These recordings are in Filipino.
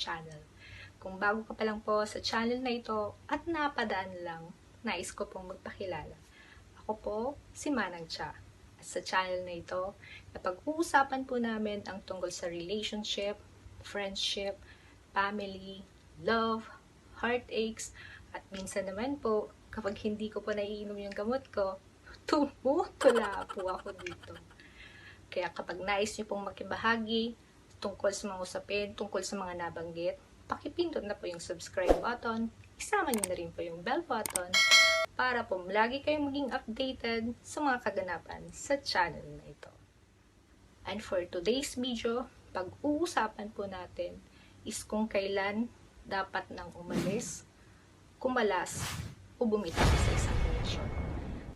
channel. Kung bago ka pa lang po sa channel na ito at napadaan lang, nais ko pong magpakilala. Ako po si Manang Cha. At sa channel na ito, napag-uusapan po namin ang tungkol sa relationship, friendship, family, love, heartaches, at minsan naman po, kapag hindi ko po naiinom yung gamot ko, tumutula po ako dito. Kaya kapag nais niyo pong makibahagi tungkol sa mga usapin, tungkol sa mga nabanggit, pakipindot na po yung subscribe button, isama niyo na rin po yung bell button para po lagi kayong maging updated sa mga kaganapan sa channel na ito. And for today's video, pag-uusapan po natin is kung kailan dapat nang umalis, kumalas, o bumitaw sa isang relasyon.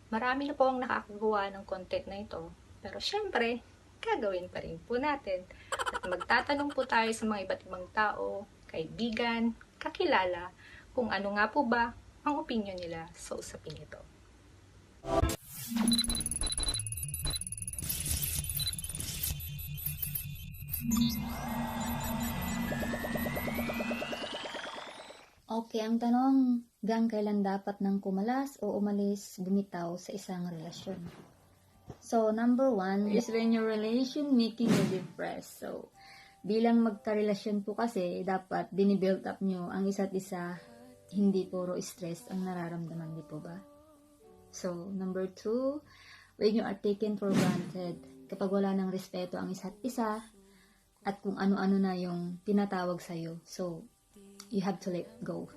Marami na po ang nakakagawa ng content na ito, pero syempre, gagawin pa rin po natin. At magtatanong po tayo sa mga iba't ibang tao, kaibigan, kakilala, kung ano nga po ba ang opinion nila sa usaping ito. Okay, ang tanong, gang kailan dapat nang kumalas o umalis, bumitaw sa isang relasyon? So, number one is when your relation making you depressed. So, bilang magkarelasyon po kasi, dapat dinibuild up nyo ang isa't isa, hindi puro stress ang nararamdaman, di po ba? So, number two, when you are taken for granted, kapag wala ng respeto ang isa't isa, at kung ano-ano na yung tinatawag sa'yo. So, you have to let go.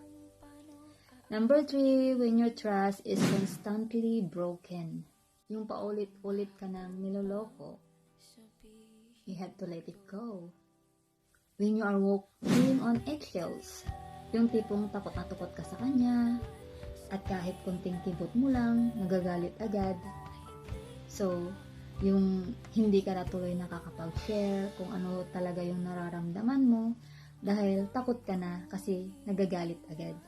Number three, when your trust is constantly broken. Yung paulit-ulit ka nang niloloko, you have to let it go. When you are walking on eggshells, yung tipong takot na takot ka sa kanya, at kahit kunting kibot mo lang, nagagalit agad. So, yung hindi ka na tuloy nakakapag-share kung ano talaga yung nararamdaman mo, dahil takot ka na kasi nagagalit agad.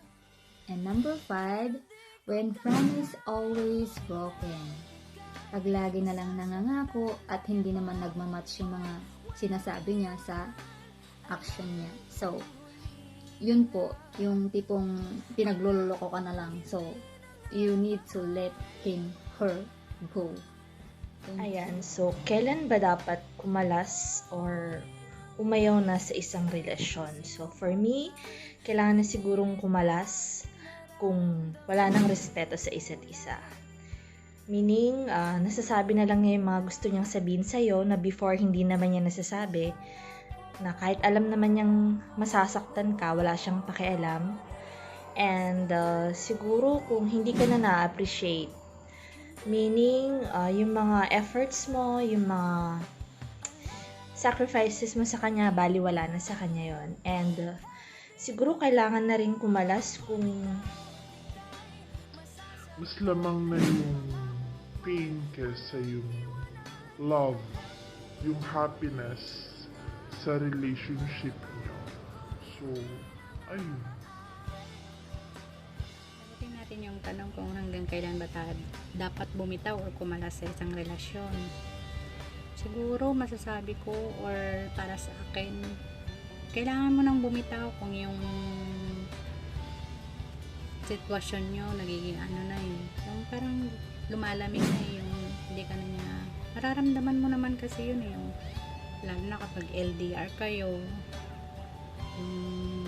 And number five, when promise always broken. Pag lagi na lang nangangako at hindi naman nagmamatch yung mga sinasabi niya sa action niya. So, yun po, yung tipong pinagluloko ka na lang. So, you need to let him, her, go. Ayan, so kailan ba dapat kumalas or umayaw na sa isang relasyon? So for me, kailangan na sigurong kumalas kung wala nang respeto sa isa't isa. Meaning, ah, nasasabi na lang niya yung mga gusto niyang sabihin sa'yo na before hindi naman niya nasasabi na kahit alam naman niyang masasaktan ka, wala siyang pakialam. And ah, siguro kung hindi ka na na-appreciate Meaning, uh, yung mga efforts mo, yung mga sacrifices mo sa kanya, baliwala na sa kanya yon And uh, siguro kailangan na rin kumalas kung mas lamang na yung pain kesa yung love, yung happiness sa relationship niyo. So, ayun. Sagutin natin yung tanong kung hanggang kailan ba ta- dapat bumitaw or kumalas sa isang relasyon. Siguro masasabi ko or para sa akin, kailangan mo nang bumitaw kung yung sitwasyon nyo nagiging ano na eh. Yung parang lumalamig na eh, yung hindi ka na niya. Mararamdaman mo naman kasi yun eh yung lalo na kapag LDR kayo yung,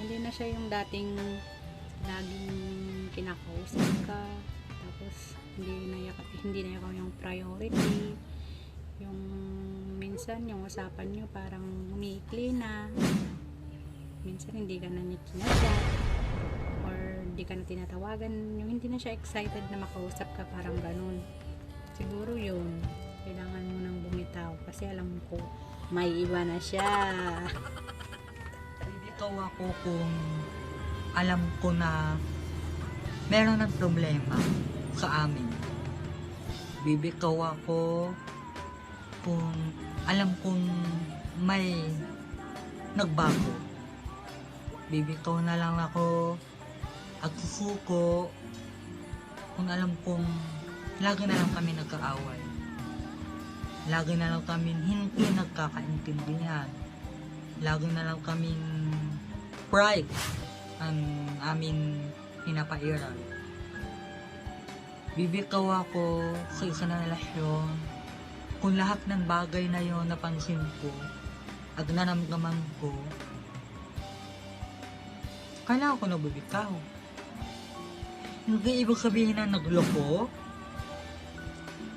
hindi na siya yung dating laging kinakausap ka tapos hindi na yak- hindi na ikaw yung priority. Yung minsan yung usapan nyo parang umiikli na. Minsan hindi ka na niya kinachat hindi ka na tinatawagan yung hindi na siya excited na makausap ka parang ganun siguro yun kailangan mo nang bumitaw kasi alam ko may iba na siya Bibitaw ako kung alam ko na meron ng problema sa amin. Bibitaw ako kung alam kong may nagbago. Bibitaw na lang ako at susuko kung alam kong lagi na lang kami nagkaaway. Lagi na lang kami hindi nagkakaintindihan. lagi na lang kaming pride ang amin pinapairal. Bibitaw ako sa isa na relasyon kung lahat ng bagay na yon napansin ko at naramdaman ko, kailangan ko na bibitaw. Hindi ibig sabihin na nagloko,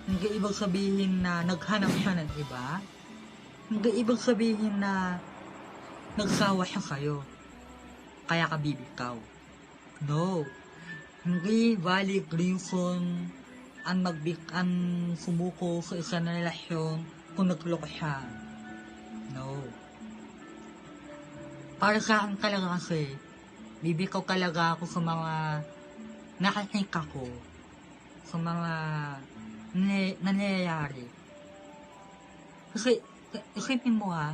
hindi ibig sabihin na naghanap siya ng iba, hindi ibig sabihin na nagsawa siya sa'yo, kaya ka bibitaw. No. Hindi valid reason ang magbik ang sumuko sa isang relasyon kung nagloko siya. No. Para sa akin talaga kasi, bibikaw talaga ako sa mga nakikita ko, sa mga nane- nangyayari. Kasi, isipin mo ha,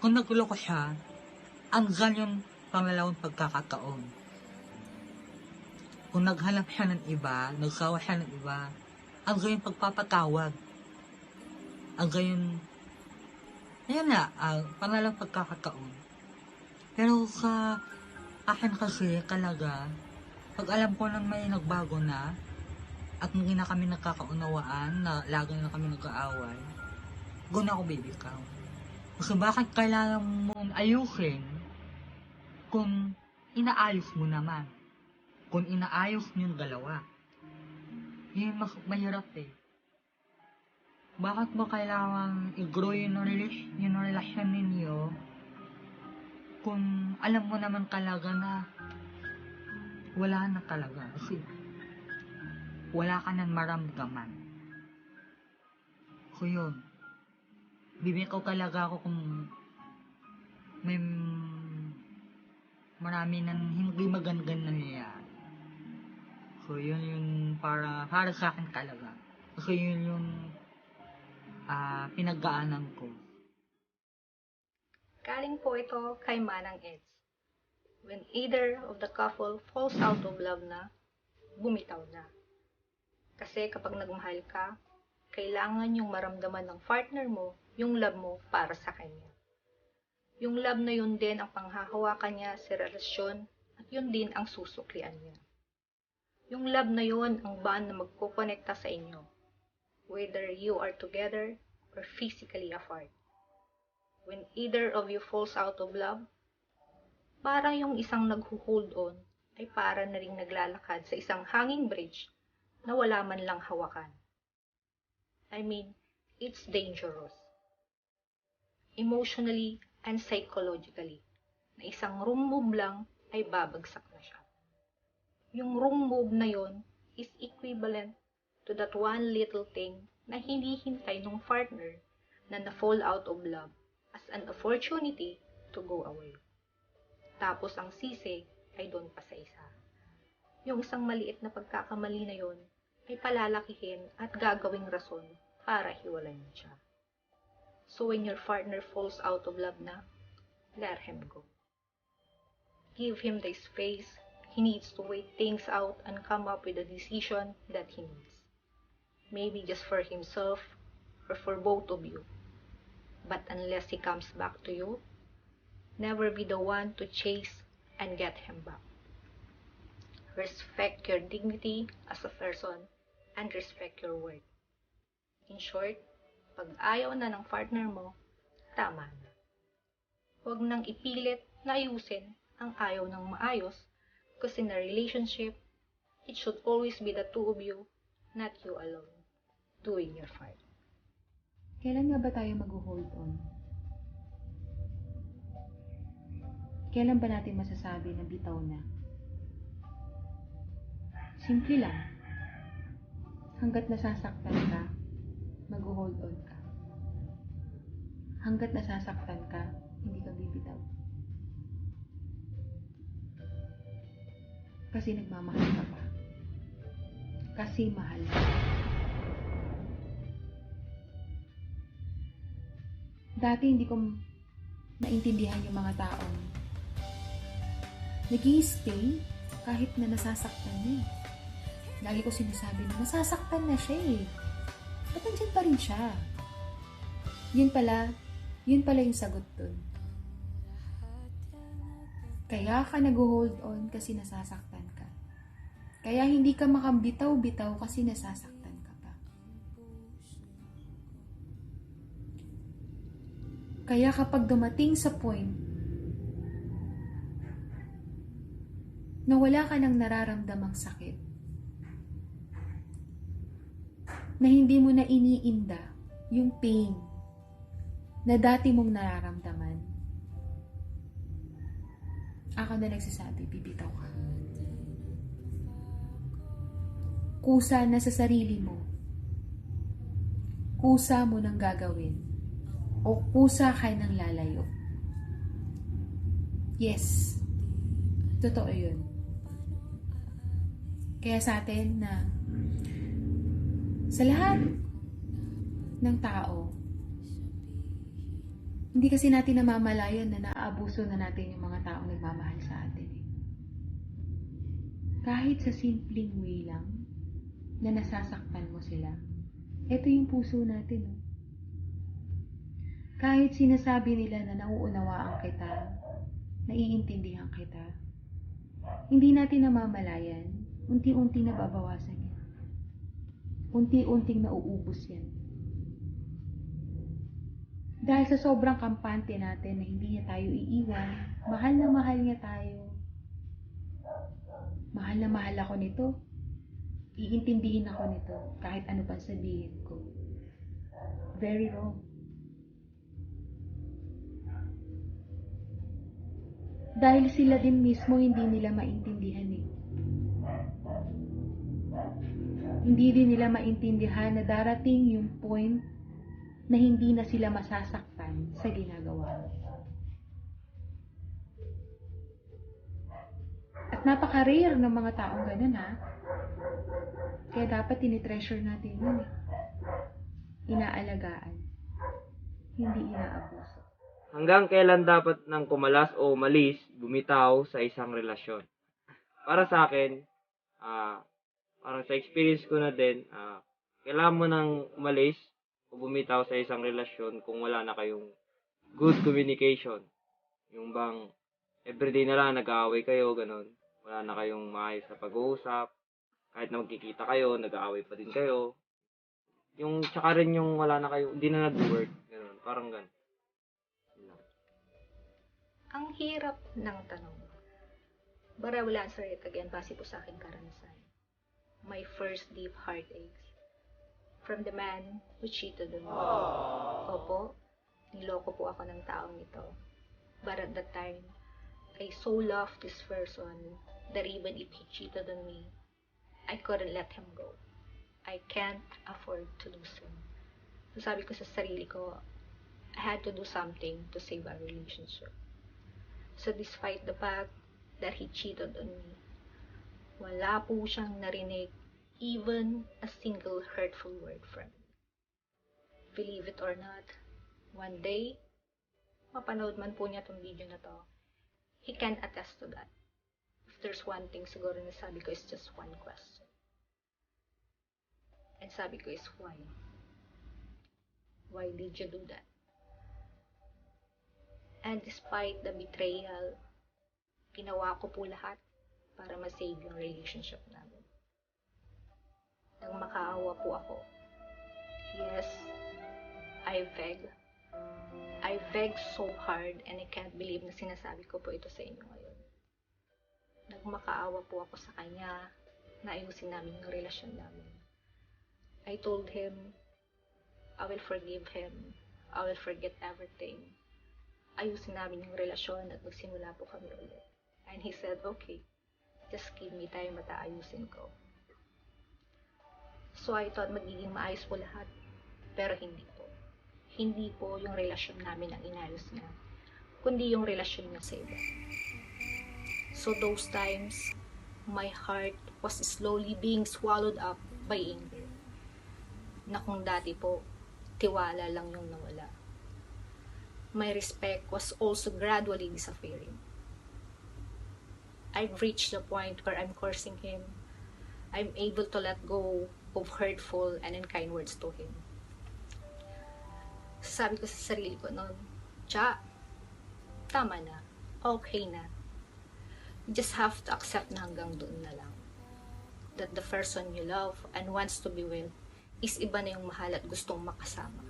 kung nagloko siya, ang ganyan pangalawang pagkakataon. Kung naghanap siya ng iba, nagsawa siya ng iba, ang ganyan pagpapatawag. Ang ganyan, ayan na, ang pangalawang pagkakataon. Pero sa akin kasi talaga, pag alam ko nang may nagbago na, at hindi na kami nagkakaunawaan, na lagi na kami nag-aaway, doon ako bibikaw. Kasi bakit kailangan mong ayusin kung inaayos mo naman? Kung inaayos niyong dalawa. Yun mas mahirap eh. Bakit mo kailangan i-grow yung, yung relasyon ninyo kung alam mo naman talaga na wala na talaga. Kasi wala ka nang maramdaman. So yun. Bibigyan ko talaga ako kung may marami nang hindi magandang nangyayari. So yun yung para, para sa akin talaga. Kasi yun yung ah pinagdaanan ko. Galing po ito kay Manang Eds. When either of the couple falls out of love na, bumitaw na. Kasi kapag nagmahal ka, kailangan yung maramdaman ng partner mo yung love mo para sa kanya. Yung love na yun din ang panghahawakan niya sa relasyon at yun din ang susuklian niya. Yung love na yun ang bond na magkukonekta sa inyo, whether you are together or physically apart. When either of you falls out of love, parang yung isang nagho-hold on ay para na rin naglalakad sa isang hanging bridge na wala man lang hawakan. I mean, it's dangerous. Emotionally and psychologically, na isang wrong move lang ay babagsak na siya. Yung wrong move na yon is equivalent to that one little thing na hinihintay ng partner na na-fall out of love as an opportunity to go away. Tapos ang sisi ay doon pa sa isa. Yung isang maliit na pagkakamali na yon ay palalakihin at gagawing rason para hiwalayan siya. So when your partner falls out of love na, let him go. Give him the space he needs to wait things out and come up with a decision that he needs. Maybe just for himself or for both of you. But unless he comes back to you, never be the one to chase and get him back. Respect your dignity as a person and respect your worth. In short, pag ayaw na ng partner mo, tama na. Huwag nang ipilit na ayusin ang ayaw ng maayos because in a relationship, it should always be the two of you, not you alone, doing your part. Kailan nga ba tayo mag-hold on? Kailan ba natin masasabi na bitaw na? Simple lang. Hanggat nasasaktan ka, mag-hold on ka. Hanggat nasasaktan ka, hindi ka bibitaw. Kasi nagmamahal ka pa. Kasi mahal ka. Dati hindi ko naintindihan yung mga taong nag stay kahit na nasasaktan niya. Lagi ko sinasabi na nasasaktan na siya eh. Ba't nandyan pa rin siya? Yun pala, yun pala yung sagot dun. Kaya ka nag-hold on kasi nasasaktan ka. Kaya hindi ka makabitaw-bitaw kasi nasasaktan ka pa. Kaya kapag dumating sa point na wala ka nang nararamdamang sakit, na hindi mo na iniinda yung pain na dati mong nararamdaman, ako na nagsasabi, bibitaw ka. Kusa na sa sarili mo. Kusa mo nang gagawin. O kusa ka nang lalayo. Yes. Totoo yun. Kaya sa atin na sa lahat ng tao, hindi kasi natin namamalayan na naaabuso na natin yung mga taong nagmamahal sa atin. eh. Kahit sa simpleng way lang, na nasasaktan mo sila, ito yung puso natin. oh. Kahit sinasabi nila na nauunawaan kita, naiintindihan kita, hindi natin namamalayan, unti-unti nababawasan yan. Unti-unting nauubos yan. Dahil sa sobrang kampante natin na hindi niya tayo iiwan, mahal na mahal niya tayo. Mahal na mahal ako nito. Iintindihin ako nito kahit ano pa sabihin ko. Very wrong. Dahil sila din mismo hindi nila maintindihan eh. Hindi din nila maintindihan na darating yung point na hindi na sila masasaktan sa ginagawa. At napaka-rare ng mga taong ganun ha. Kaya dapat tinitreasure natin yun eh. Inaalagaan. Hindi inaabuso. Hanggang kailan dapat nang kumalas o umalis, bumitaw sa isang relasyon? Para sa akin, ah, parang sa experience ko na din, ah, kailangan mo nang umalis o bumitaw sa isang relasyon kung wala na kayong good communication. Yung bang everyday na lang nag-aaway kayo, ganun. Wala na kayong maayos sa pag-uusap. Kahit na magkikita kayo, nag-aaway pa din kayo. Yung tsaka rin yung wala na kayo, hindi na nag-work. Ganun, parang ganun. Ang hirap ng tanong. But I will answer it again base po sa aking karanasan. My first deep heartaches from the man who cheated on me. Opo, niloko po ako ng taong ito. But at that time, I so loved this person that even if he cheated on me, I couldn't let him go. I can't afford to lose him. So sabi ko sa sarili ko, I had to do something to save our relationship. So despite the fact that he cheated on me, wala po siyang narinig even a single hurtful word from me. Believe it or not, one day, mapanood man po niya tong video na to, he can attest to that. If there's one thing siguro na sabi ko is just one question. And sabi ko is why? Why did you do that? And despite the betrayal, ginawa ko po lahat para ma-save yung relationship namin. Nang makaawa po ako. Yes, I beg. I beg so hard and I can't believe na sinasabi ko po ito sa inyo ngayon. Nagmakaawa po ako sa kanya na ayusin namin yung relasyon namin. I told him, I will forgive him. I will forget everything. Ayusin namin yung relasyon at magsimula po kami ulit. And he said, okay, just give me time at aayusin ko. So I thought magiging maayos po lahat. Pero hindi po. Hindi po yung relasyon namin ang inayos niya. Kundi yung relasyon niya sa iba. So those times, my heart was slowly being swallowed up by anger. Na kung dati po, tiwala lang yung nawala. My respect was also gradually disappearing. I've reached the point where I'm cursing him. I'm able to let go of hurtful and unkind words to him. Sabi ko sa sarili ko noon, Tsa, tama na, okay na. you just have to accept na hanggang doon na lang. That the person you love and wants to be with is iba na yung mahal at gustong makasama.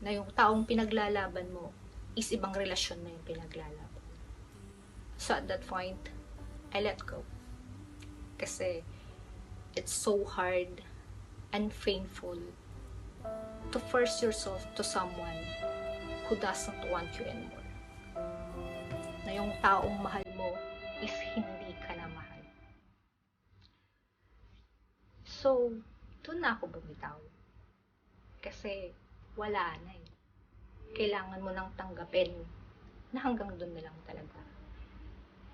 Na yung taong pinaglalaban mo is ibang relasyon na yung pinaglalaban. So at that point, I let go. Kasi it's so hard and painful to force yourself to someone who doesn't want you anymore. Na yung taong mahal mo is hindi ka na mahal. So, doon na ako bumitaw. Kasi wala na eh. Kailangan mo nang tanggapin na hanggang doon na lang talaga.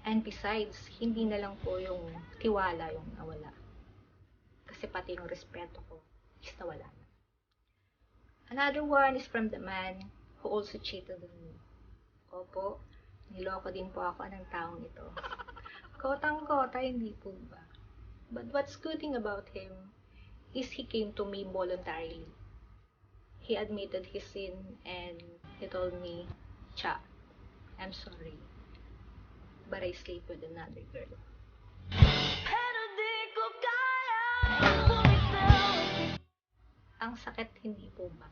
And besides, hindi na lang po yung tiwala yung nawala. Kasi pati yung respeto ko is nawala na. Another one is from the man who also cheated on me. Opo, niloko din po ako ng taong ito. Kotang-kota, hindi po ba? But what's good thing about him is he came to me voluntarily. He admitted his sin and he told me, Cha, I'm sorry. But I sleep with another girl. Ang sakit hindi po ba?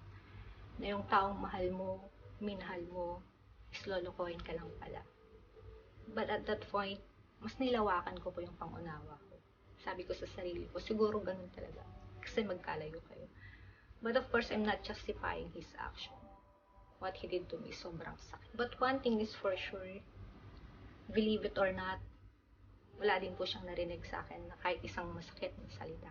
Na yung taong mahal mo, minahal mo, is lolokohin ka lang pala. But at that point, mas nilawakan ko po yung pangunawa ko. Sabi ko sa sarili ko, siguro ganun talaga. Kasi magkalayo kayo. But of course, I'm not justifying his action. What he did to me, sobrang sakit. But one thing is for sure, believe it or not, wala din po siyang narinig sa akin na kahit isang masakit na salita.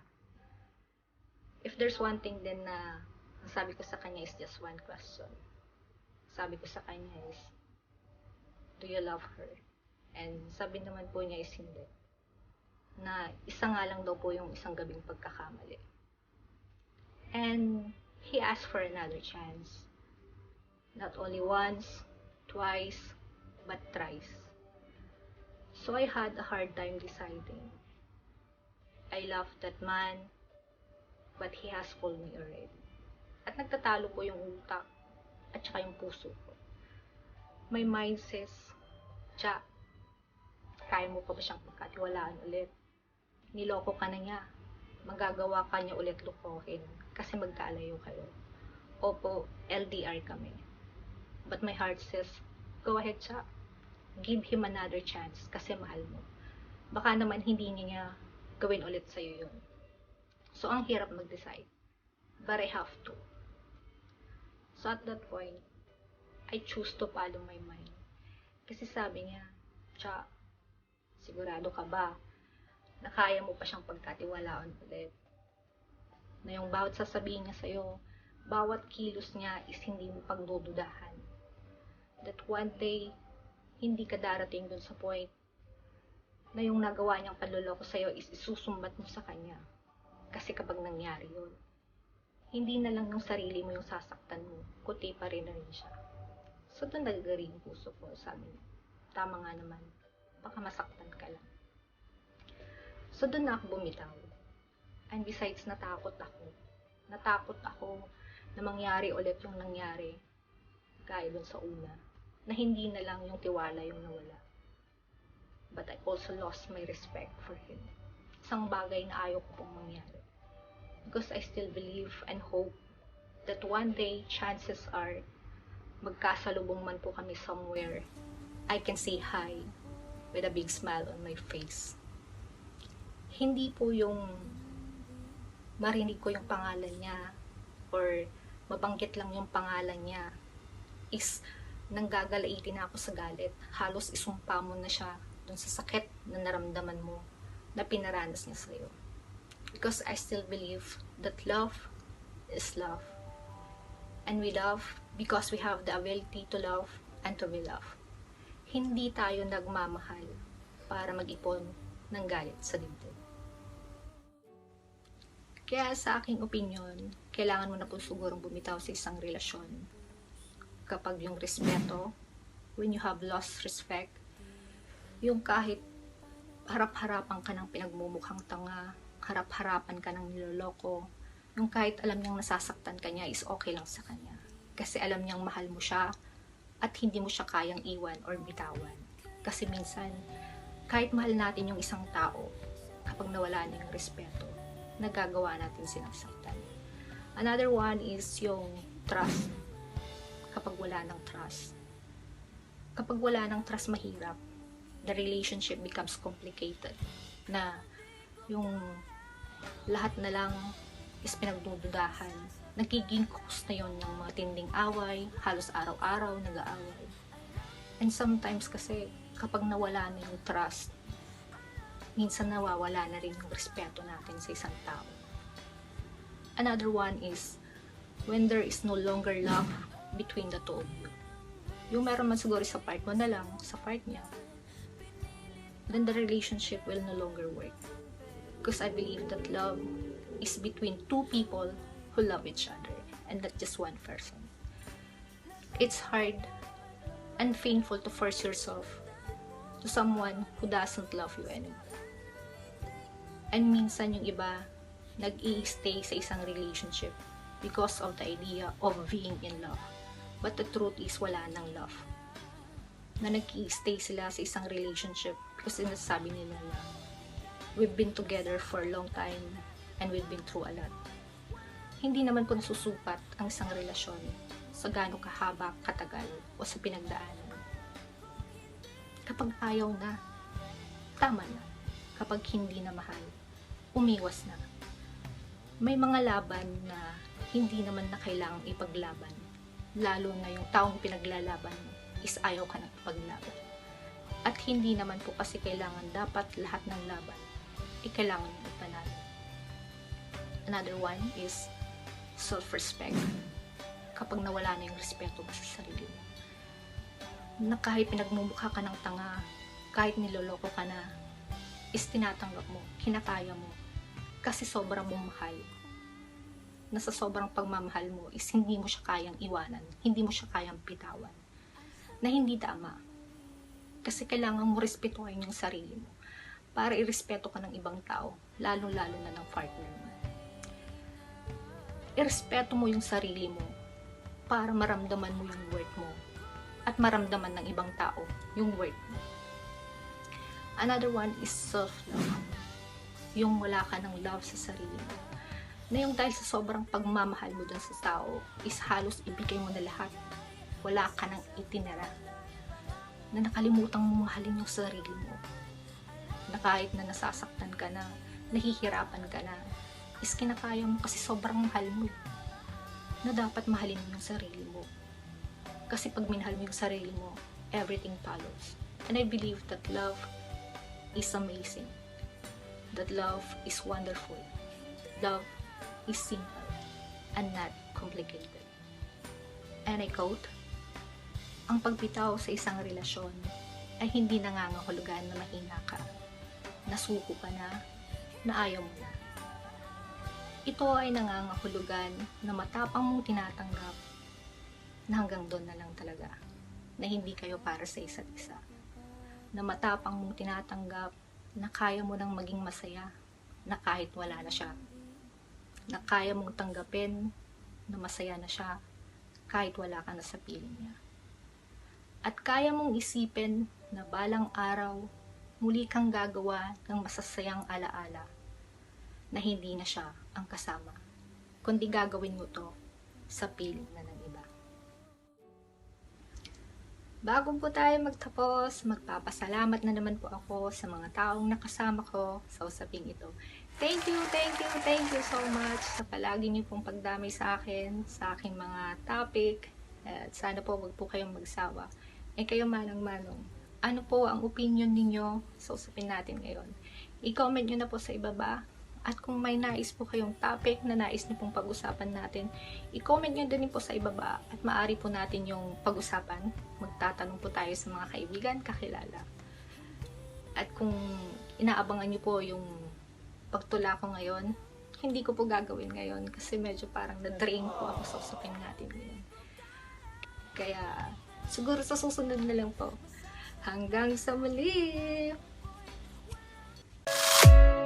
If there's one thing din na ang sabi ko sa kanya is just one question. Sabi ko sa kanya is, do you love her? And sabi naman po niya is hindi. Na isa nga lang daw po yung isang gabing pagkakamali. And he asked for another chance. Not only once, twice, but thrice. So I had a hard time deciding. I love that man, but he has called me already. At nagtatalo po yung utak at saka yung puso ko. My mind says, Tsa, kaya mo pa ba siyang pagkatiwalaan ulit? Niloko ka na niya. Magagawa ka niya ulit lukohin kasi magkalayo kayo. Opo, LDR kami. But my heart says, go ahead, Tsa. Give him another chance kasi mahal mo. Baka naman hindi niya gawin ulit sa'yo yun. So, ang hirap mag-decide. But I have to. So, at that point, I choose to follow my mind. Kasi sabi niya, Tsa, sigurado ka ba na kaya mo pa siyang pagkatiwalaan ulit? Na yung bawat sasabihin niya sa'yo, bawat kilos niya is hindi mo pagdududahan. That one day, hindi ka darating dun sa point na yung nagawa niyang panluloko sa'yo is isusumbat mo sa kanya. Kasi kapag nangyari yun, hindi na lang yung sarili mo yung sasaktan mo, kundi pa rin na rin siya. So, doon nagagari yung puso ko. Sabi niya, tama nga naman, baka masaktan ka lang. So, doon na ako bumitaw. And besides, natakot ako. Natakot ako na mangyari ulit yung nangyari gaya dun sa una. Na hindi na lang yung tiwala yung nawala. But I also lost my respect for him. Isang bagay na ayaw ko pong mangyari because I still believe and hope that one day, chances are, magkasalubong man po kami somewhere, I can say hi with a big smile on my face. Hindi po yung marinig ko yung pangalan niya or mabanggit lang yung pangalan niya is nanggagalaitin na ako sa galit. Halos isumpa mo na siya dun sa sakit na naramdaman mo na pinaranas niya sa'yo because I still believe that love is love. And we love because we have the ability to love and to be loved. Hindi tayo nagmamahal para mag-ipon ng galit sa dibdib. Kaya sa aking opinion, kailangan mo na po sigurong bumitaw sa isang relasyon. Kapag yung respeto, when you have lost respect, yung kahit harap-harapan ka ng pinagmumukhang tanga, harap-harapan ka ng niloloko, yung kahit alam niyang nasasaktan ka niya is okay lang sa kanya. Kasi alam niyang mahal mo siya at hindi mo siya kayang iwan or bitawan. Kasi minsan, kahit mahal natin yung isang tao, kapag nawala na yung respeto, nagagawa natin silang saktan. Another one is yung trust. Kapag wala ng trust. Kapag wala ng trust, mahirap. The relationship becomes complicated. Na yung lahat na lang is pinagdududahan. Nagiging cause na yon ng mga tinding away, halos araw-araw nag-aaway. And sometimes kasi, kapag nawala na yung trust, minsan nawawala na rin yung respeto natin sa isang tao. Another one is, when there is no longer love between the two of you. Yung meron man siguro sa part mo na lang, sa part niya, then the relationship will no longer work. Because I believe that love is between two people who love each other and not just one person. It's hard and painful to force yourself to someone who doesn't love you anymore. And minsan yung iba, nag stay sa isang relationship because of the idea of being in love. But the truth is, wala nang love. Na nag stay sila sa isang relationship because sinasabi nila na we've been together for a long time and we've been through a lot. Hindi naman po nasusupat ang isang relasyon sa gaano kahaba, katagal, o sa pinagdaanan. Kapag ayaw na, tama na. Kapag hindi na mahal, umiwas na. May mga laban na hindi naman na kailangang ipaglaban. Lalo na yung taong pinaglalaban mo is ayaw ka na ipaglaban. At hindi naman po kasi kailangan dapat lahat ng laban ay kailangan yung ipanalo. Another one is self-respect. Kapag nawala na yung respeto mo sa sarili mo. Na kahit pinagmumukha ka ng tanga, kahit niloloko ka na, is tinatanggap mo, kinakaya mo, kasi sobrang mong mahal. Na sa sobrang pagmamahal mo is hindi mo siya kayang iwanan, hindi mo siya kayang bitawan. Na hindi tama. Kasi kailangan mo respetuhin yung sarili mo para irespeto ka ng ibang tao, lalo-lalo na ng partner mo. Irespeto mo yung sarili mo para maramdaman mo yung worth mo at maramdaman ng ibang tao yung worth mo. Another one is self-love. Yung wala ka ng love sa sarili mo. Na yung dahil sa sobrang pagmamahal mo dun sa tao is halos ibigay mo na lahat. Wala ka nang itinara. Na nakalimutan mo mahalin yung sarili mo. Na kahit na nasasaktan ka na, nahihirapan ka na, is kinakaya mo kasi sobrang mahal mo. Na dapat mahalin mo yung sarili mo. Kasi pag minahal mo yung sarili mo, everything follows. And I believe that love is amazing. That love is wonderful. Love is simple and not complicated. And I quote, ang pagbitaw sa isang relasyon ay hindi nangangahulugan na mahina ka, nasuko ka na, na ayaw mo na. Ito ay nangangahulugan na matapang mong tinatanggap na hanggang doon na lang talaga, na hindi kayo para sa isa't isa na matapang mong tinatanggap na kaya mo nang maging masaya na kahit wala na siya. Na kaya mong tanggapin na masaya na siya kahit wala ka na sa piling niya. At kaya mong isipin na balang araw muli kang gagawa ng masasayang alaala na hindi na siya ang kasama, kundi gagawin mo to sa piling na ng iba. Bago po tayo magtapos, magpapasalamat na naman po ako sa mga taong nakasama ko sa usaping ito. Thank you, thank you, thank you so much sa palagi niyo pong pagdamay sa akin, sa aking mga topic. At sana po wag po kayong magsawa. Eh kayo manang manong, ano po ang opinion ninyo sa usapin natin ngayon? I-comment nyo na po sa ibaba at kung may nais po kayong topic na nais niyo pong pag-usapan natin, i-comment nyo din po sa ibaba at maaari po natin yung pag-usapan. Magtatanong po tayo sa mga kaibigan, kakilala. At kung inaabangan niyo po yung pagtula ko ngayon, hindi ko po gagawin ngayon kasi medyo parang na-drain po ako sa usapin natin ngayon. Kaya, siguro sa susunod na lang po. Hanggang sa muli! Thank you.